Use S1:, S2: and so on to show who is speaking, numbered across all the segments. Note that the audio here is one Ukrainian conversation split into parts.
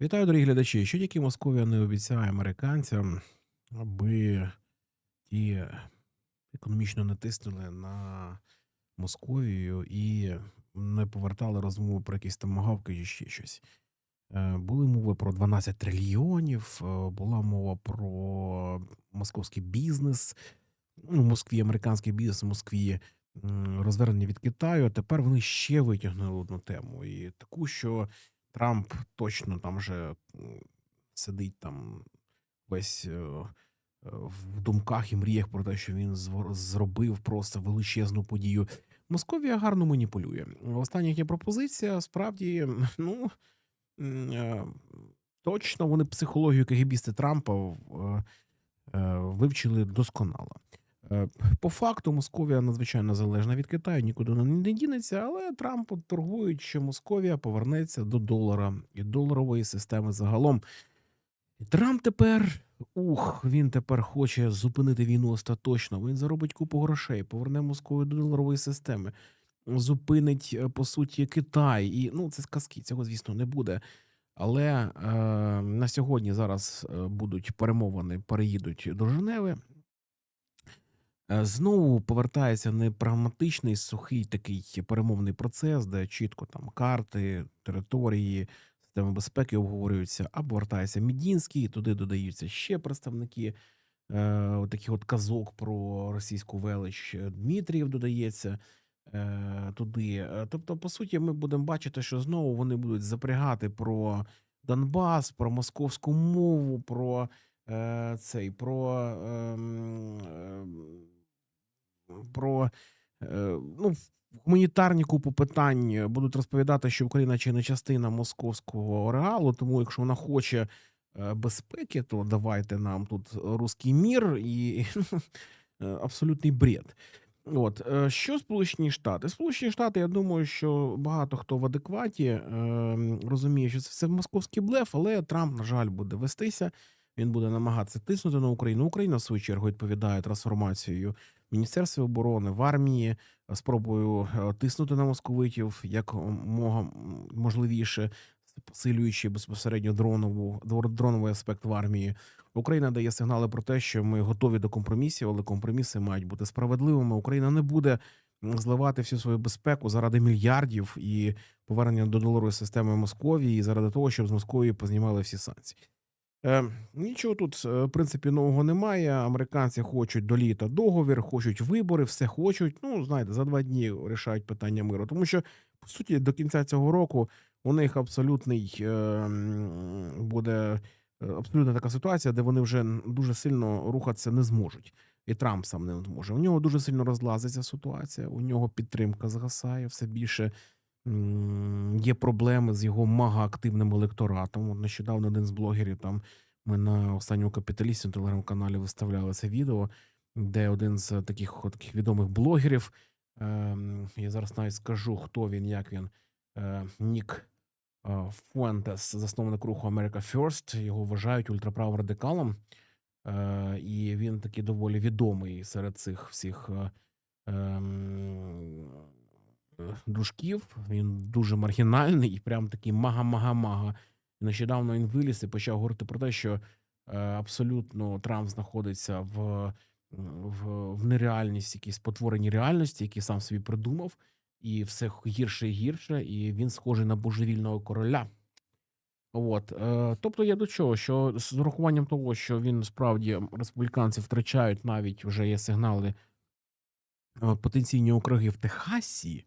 S1: Вітаю, дорогі глядачі. Що тільки Московія не обіцяє американцям, аби ті економічно натиснули на Московію і не повертали розмову про якісь там магавки чи ще щось. Е, Були мови про 12 трильйонів, е, була мова про московський бізнес, ну, в Москві, американський бізнес в Москві, розвернення від Китаю. А тепер вони ще витягнули одну тему. І таку, що Трамп точно там вже сидить там весь е, е, в думках і мріях про те, що він зробив просто величезну подію. Московія гарно маніпулює. Остання є пропозиція, справді, ну е, точно вони психологію КГБісти Трампа вивчили досконало. Е, По факту Московія надзвичайно залежна від Китаю, нікуди не дінеться, але Трамп торгують, що Московія повернеться до долара і доларової системи загалом. Трамп тепер, ух, він тепер хоче зупинити війну остаточно. Він заробить купу грошей, поверне Московію до доларової системи, зупинить е, по суті Китай. І ну це сказки, цього звісно не буде. Але е, на сьогодні зараз е, будуть перемовини, переїдуть до Женеви. Е, Знову повертається не прагматичний, сухий такий перемовний процес, де чітко там карти, території, системи безпеки обговорюються, а повертається Мідінський, туди додаються ще представники е, таких от казок про російську велич. Е, Дмитрієв додається е, туди. Е, Тобто, по суті, ми будемо бачити, що знову вони будуть запрягати про Донбас, про московську мову, про е, цей, про. ем, ем, про е, ну, гуманітарні купу питань е, будуть розповідати, що Україна чи не частина московського реалу. Тому, якщо вона хоче е, безпеки, то давайте нам тут руський мір і абсолютний бред. От що Сполучені Штати? Сполучені Штати, я думаю, що багато хто в адекваті е, розуміє, що це все московський блеф, але Трамп, на жаль, буде вестися. Він буде намагатися тиснути на Україну. Україна, в свою чергу, відповідає трансформацією Міністерства оборони в армії, е, спробою е, тиснути на московитів як можливіше, посилюючи безпосередньо дронову дро- дроновий аспект в армії. Україна дає сигнали про те, що ми готові до компромісів, але компроміси мають бути справедливими. Україна не буде зливати всю свою безпеку заради мільярдів і повернення до доларової системи Московії, і заради того, щоб з Московії познімали всі санкції. Е, нічого тут, е, в принципі, нового немає. Американці хочуть до літа договір, хочуть вибори, все хочуть. Ну, знаєте, за два дні рішають питання миру. Тому що, по суті, до кінця цього року у них абсолютний е, буде абсолютно така ситуація, де вони вже дуже сильно рухатися не зможуть. І Трамп сам не зможе. У нього дуже сильно розлазиться ситуація, у нього підтримка згасає все більше. Є проблеми з його магоактивним електоратом. От нещодавно один з блогерів там ми на останньому капіталісті на телеграм-каналі виставляли це відео, де один з таких, таких відомих блогерів. ем, я зараз навіть скажу, хто він, як він. е, Нік е, Фуентес, засновник руху America First. Його вважають ультраправим радикалом. Е, і він такий доволі відомий серед цих всіх е, е, дружків. Він дуже маргінальний і прям такий мага-мага-мага. Нещодавно він виліз і почав говорити про те, що е, абсолютно Трамп знаходиться в, в, в нереальність, якійсь спотвореній реальності, які сам собі придумав, і все гірше і гірше, і він схожий на божевільного короля. От, е, тобто я до чого, що з урахуванням того, що він справді республіканці втрачають, навіть вже є сигнали е, потенційні округи в Техасі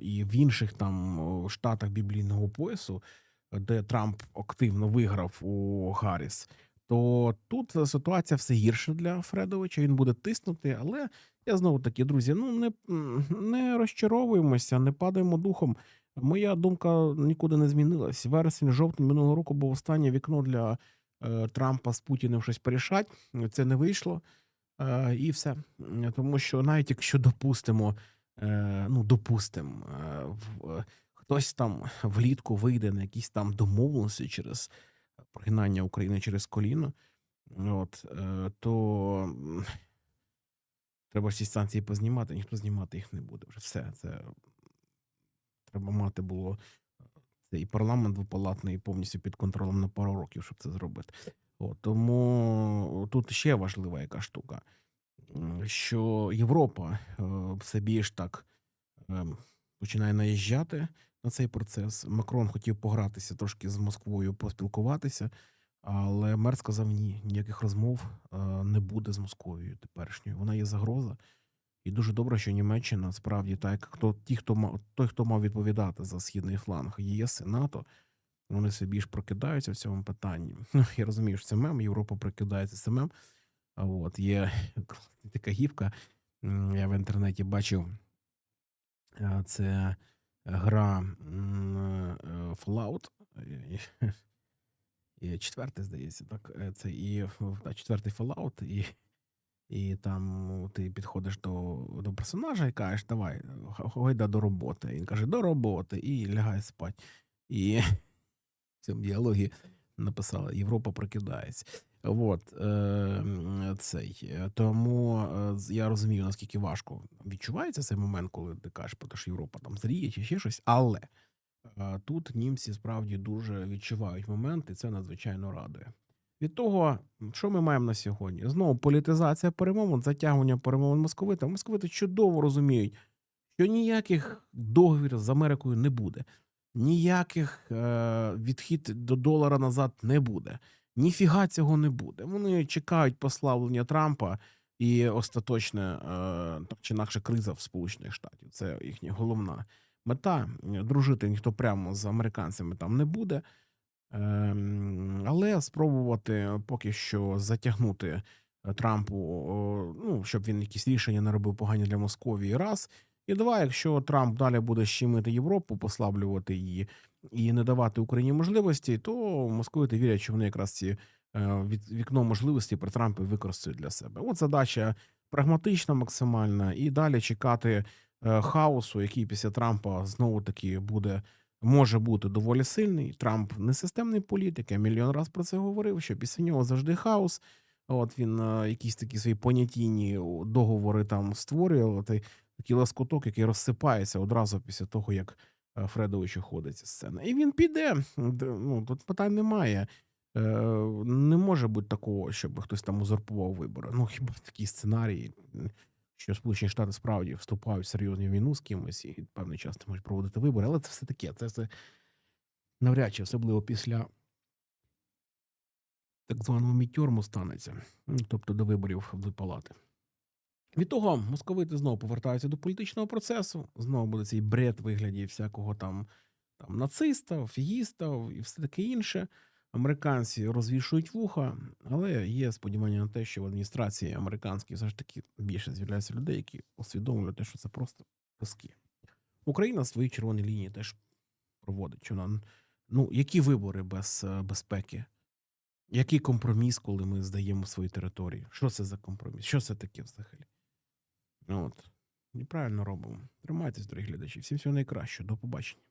S1: і в інших там штатах біблійного поясу, де Трамп активно виграв у Гарріс, то тут е, ситуація все гірше для Фредовича. Він буде тиснути, але я знову таки, друзі, ну не, не розчаровуємося, не падаємо духом. Моя думка нікуди не змінилась. Вересень, жовтень минулого року був останнє вікно для е, Трампа з Путіним щось порішать. Це не вийшло. Е, і все. Тому що навіть якщо допустимо, е, ну допустимо, е, е, хтось там влітку вийде на якісь там домовленості через прогинання України через коліно, от, е, то треба ці санкції познімати, ніхто знімати їх не буде. Вже все. Це треба мати було і парламент двопалатний повністю під контролем на пару років, щоб це зробити. От, тому тут ще важлива яка штука, що Європа е, все більш так ем, починає наїжджати на цей процес. Макрон хотів погратися трошки з Москвою, поспілкуватися, але мер сказав ні, ніяких розмов е, не буде з Московією теперішньою. Вона є загроза. І дуже добре, що Німеччина справді так, хто ті, хто мав той, хто мав відповідати за східний фланг єС і НАТО, вони все більш прокидаються в цьому питанні. Ну, я розумію, що це мем, Європа прокидається це мем. От є така гівка. Я в інтернеті бачив. Це гра е, Fallout. І четвертий, здається, так. е, Це і та, четвертий Fallout, і і там ти підходиш до, до персонажа і кажеш, давай, гойда до роботи. Він каже, до роботи, і лягає спать. І в цьому діалогі написала Європа прокидається. От, е, цей. Тому е, я розумію, наскільки важко відчувається цей момент, коли ти кажеш про те, що Європа там зріє чи ще щось, але е, тут німці справді дуже відчувають момент, і це надзвичайно радує. Від того, що ми маємо на сьогодні? Знову політизація перемовин, затягування перемовин московитами. Московити чудово розуміють, що ніяких договірів з Америкою не буде, ніяких е, відхід до долара назад не буде. Ніфіга цього не буде. Вони чекають послаблення Трампа і остаточна е, так чи інакше криза в Сполучених Штатів. Це їхня головна мета. Дружити ніхто прямо з американцями там не буде. Ем, але спробувати поки що затягнути Трампу, ну, щоб він якісь рішення не робив погані для Московії, раз. І два, якщо Трамп далі буде щемити Європу, послаблювати її і не давати Україні можливості, то московити вірять, що вони якраз ці е, вікно можливості при Трампі використають для себе. От задача прагматична, максимальна, і далі чекати е, хаосу, який після Трампа знову таки буде може бути доволі сильний. Трамп не системний політик. Я мільйон раз про це говорив. Що після нього завжди хаос. От він е, якісь такі свої понятійні договори там створює. Такий лоскуток, який розсипається одразу після того, як е, Фредович уходить зі сцени. І він піде. Ну тут питань немає. Е, Не може бути такого, щоб хтось там узурпував вибори. Ну хіба такий сценарій, що Сполучені Штати справді вступають в серйозну війну з кимось і певний час не можуть проводити вибори, але це все таке. Це все навряд чи, особливо після так званого мітьорму станеться, тобто до виборів в палати. Від того московити знову повертаються до політичного процесу. Знову буде цей бред вигляді всякого там, там нациста, фігіста і все таке інше. Американці розвішують вуха, але є сподівання на те, що в адміністрації американській все ж таки більше з'являється людей, які усвідомлюють те, що це просто паски. Україна свої червоні лінії теж проводить. Що вона, ну, які вибори без е, безпеки? Який компроміс, коли ми здаємо свої території? Що це за компроміс? Що це таке взагалі? От. Неправильно робимо. Тримайтесь, дорогі глядачі. Всім всього найкращого. До побачення.